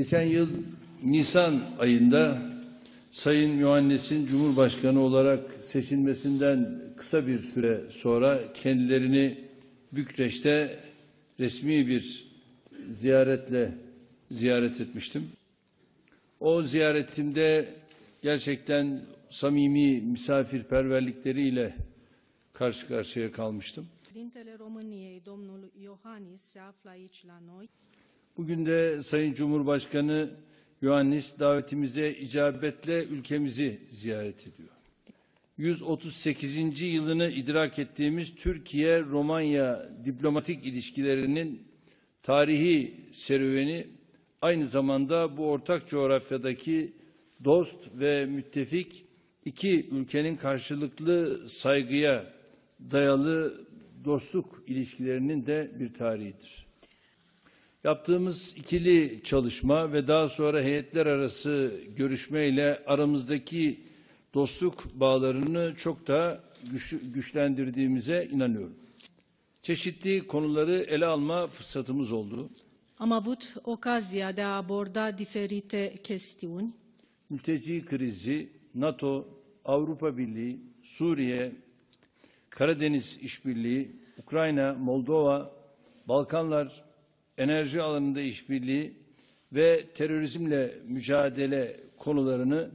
Geçen yıl Nisan ayında Sayın Yohannes'in Cumhurbaşkanı olarak seçilmesinden kısa bir süre sonra kendilerini Bükreş'te resmi bir ziyaretle ziyaret etmiştim. O ziyaretimde gerçekten samimi misafirperverlikleriyle karşı karşıya kalmıştım. Bugün de Sayın Cumhurbaşkanı Yohannis davetimize icabetle ülkemizi ziyaret ediyor. 138. yılını idrak ettiğimiz Türkiye-Romanya diplomatik ilişkilerinin tarihi serüveni aynı zamanda bu ortak coğrafyadaki dost ve müttefik iki ülkenin karşılıklı saygıya dayalı dostluk ilişkilerinin de bir tarihidir. Yaptığımız ikili çalışma ve daha sonra heyetler arası görüşmeyle aramızdaki dostluk bağlarını çok daha güç- güçlendirdiğimize inanıyorum. Çeşitli konuları ele alma fırsatımız oldu. Am avut ocazia de a aborda diferite chestiuni, Mülteci krizi, NATO, Avrupa Birliği, Suriye, Karadeniz İşbirliği, Ukrayna, Moldova, Balkanlar, enerji alanında işbirliği ve terörizmle mücadele konularını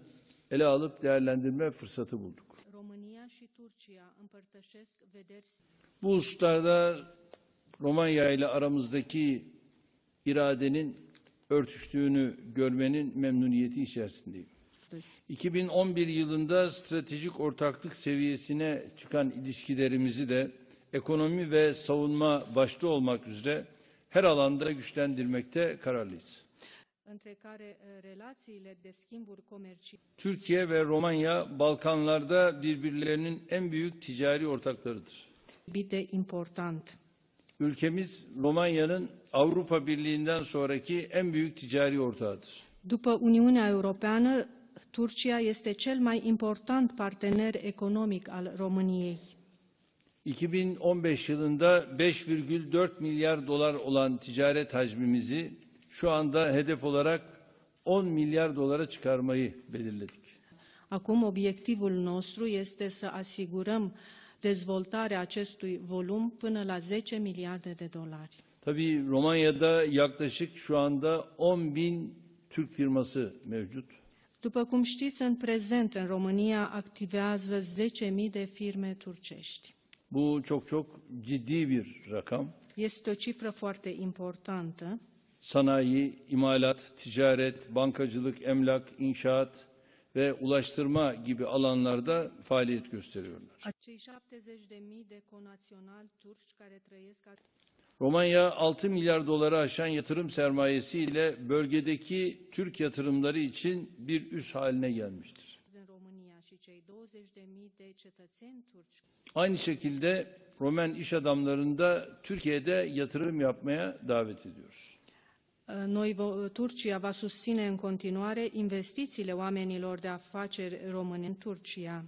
ele alıp değerlendirme fırsatı bulduk. Bu hususlarda Romanya ile aramızdaki iradenin örtüştüğünü görmenin memnuniyeti içerisindeyim. similari. 2011 yılında stratejik ortaklık seviyesine çıkan ilişkilerimizi de ekonomi ve savunma başta olmak üzere her alanda güçlendirmekte kararlıyız. între care relațiile de schimburi comerciale Türkiye ve Romanya Balkanlarda birbirlerinin en büyük ticari ortaklarıdır. de important. Ülkemiz Romanya'nın Avrupa Birliği'nden sonraki en büyük ticari ortağıdır. După Uniunea Europeană, Turcia este cel mai important partener economic al României. 2015 yılında 5,4 milyar dolar olan ticaret hacmimizi şu anda hedef olarak 10 milyar dolara çıkarmayı belirledik. Acum, obiectivul nostru este să asigurăm dezvoltarea acestui volum până la 10 miliarde de dolari. Tabii Romanya'da yaklaşık şu anda 10 bin Türk firması mevcut. După cum știți, în prezent, în România activează 10.000 de firme turcești. Bu çok çok ciddi bir rakam. Este o cifră foarte importantă. Sanayi, imalat, ticaret, bankacılık, emlak, inşaat ve ulaştırma gibi alanlarda faaliyet gösteriyorlar. Cei 70.000 de conaționali turci care trăiesc Romanya 6 milyar dolara aşan yatırım sermayesiyle bölgedeki Türk yatırımları için bir üs haline gelmiştir. În România și cei 20.000 de cetățeni turci Aynı şekilde Romen iş adamlarını da Türkiye'de yatırım yapmaya davet ediyoruz. Noi, Turcia va susține în continuare investițiile oamenilor de afaceri români în Turcia.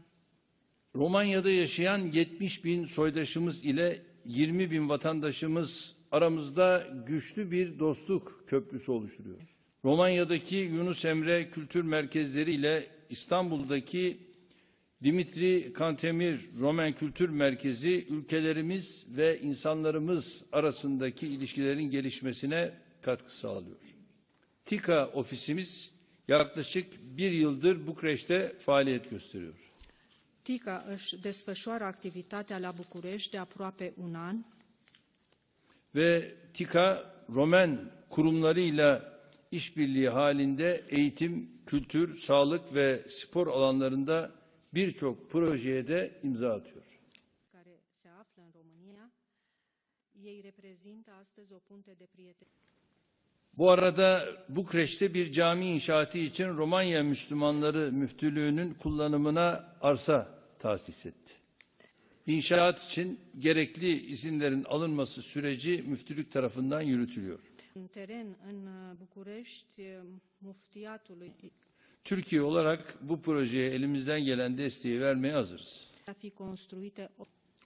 Romanya'da yaşayan 70 bin soydaşımız ile 20 bin vatandaşımız aramızda güçlü bir dostluk köprüsü oluşturuyor. Romanya'daki Yunus Emre Kültür Merkezleri ile İstanbul'daki Dimitri Kantemir Roman Kültür Merkezi ülkelerimiz ve insanlarımız arasındaki ilişkilerin gelişmesine katkı sağlıyor. TİKA ofisimiz yaklaşık bir yıldır Bukreş'te faaliyet gösteriyor. TICA își desfășoară activitatea la București de aproape un an. ve TİKA Romen kurumlarıyla işbirliği halinde eğitim, kültür, sağlık ve spor alanlarında birçok projeye de imza atıyor. Bu arada Bukreş'te bir cami inşaatı için Romanya Müslümanları Müftülüğü'nün kullanımına arsa tahsis etti. İnşaat için gerekli izinlerin alınması süreci müftülük tarafından yürütülüyor. Teren în uh, București, uh, muftiatului Türkiye olarak bu projeye elimizden gelen desteği vermeye hazırız.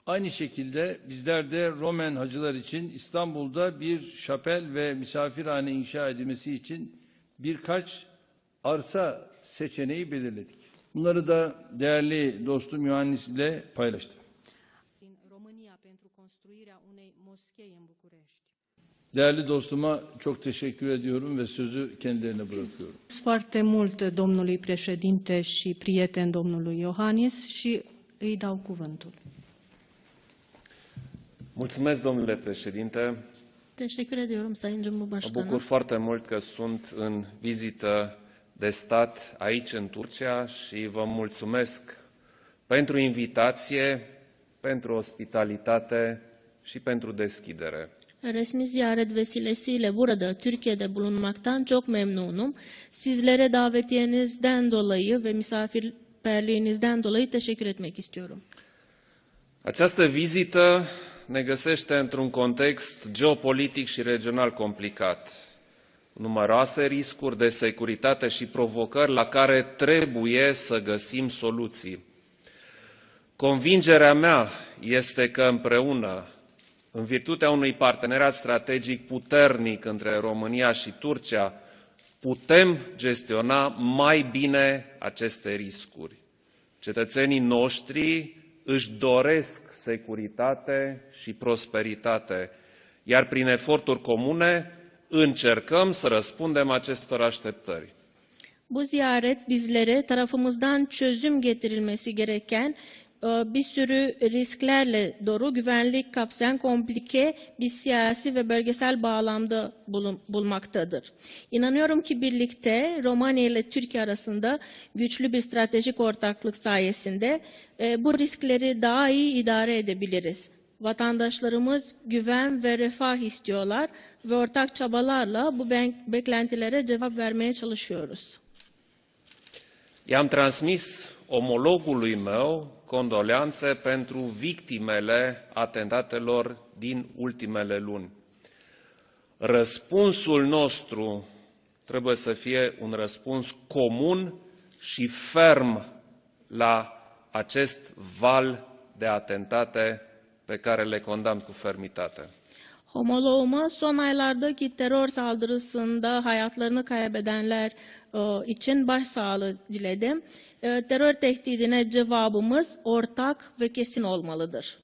Aynı şekilde bizler de Romen hacılar için İstanbul'da bir şapel ve misafirhane inşa edilmesi için birkaç arsa seçeneği belirledik. Bunları da değerli dostum Ioannis ile paylaştım. România pentru construirea unei moschei în București. Değerli dostuma çok teşekkür ediyorum ve sözü kendilerine bırakıyorum. Mulțumesc foarte mult domnului președinte și prieten domnului Iohannis și îi dau cuvântul. Mulțumesc, domnule președinte. Teşekkür ediyorum Sayın Mă Cumhurbaşkanı. bucur foarte mult că sunt în vizită de stat aici în Turcia și vă mulțumesc pentru invitație, pentru ospitalitate și pentru deschidere. Resmi ziyaret vesilesiyle burada Türkiye'de bulunmaktan çok memnunum. Sizlere davetiyenizden dolayı ve misafirperliğinizden dolayı teşekkür etmek istiyorum. Această vizită ne găsește într-un context geopolitic și regional complicat. Numeroase riscuri de securitate și provocări la care trebuie să găsim soluții. Convingerea mea este că împreună, în virtutea unui parteneriat strategic puternic între România și Turcia, putem gestiona mai bine aceste riscuri. Cetățenii noștri își doresc securitate și prosperitate, iar prin eforturi comune încercăm să răspundem acestor așteptări. Bu ziyaret bizlere tarafımızdan çözüm getirilmesi gereken e, bir sürü risklerle doğru güvenlik kapsayan komplike bir siyasi ve bölgesel bağlamda bulun- bulmaktadır. İnanıyorum ki birlikte Romanya ile Türkiye arasında güçlü bir stratejik ortaklık sayesinde e, bu riskleri daha iyi idare edebiliriz. Vatandaşlarımız güven ve refah istiyorlar ve ortak çabalarla bu beklentilere cevap vermeye çalışıyoruz. I-am transmis omologului meu condoleanțe pentru victimele atentatelor din ultimele luni. Răspunsul nostru trebuie să fie un răspuns comun și ferm la acest val de atentate pe care le condamn cu fermitate. Homoloğuma son aylardaki terör saldırısında hayatlarını kaybedenler e, için başsağlığı diledim. E, terör tehdidine cevabımız ortak ve kesin olmalıdır.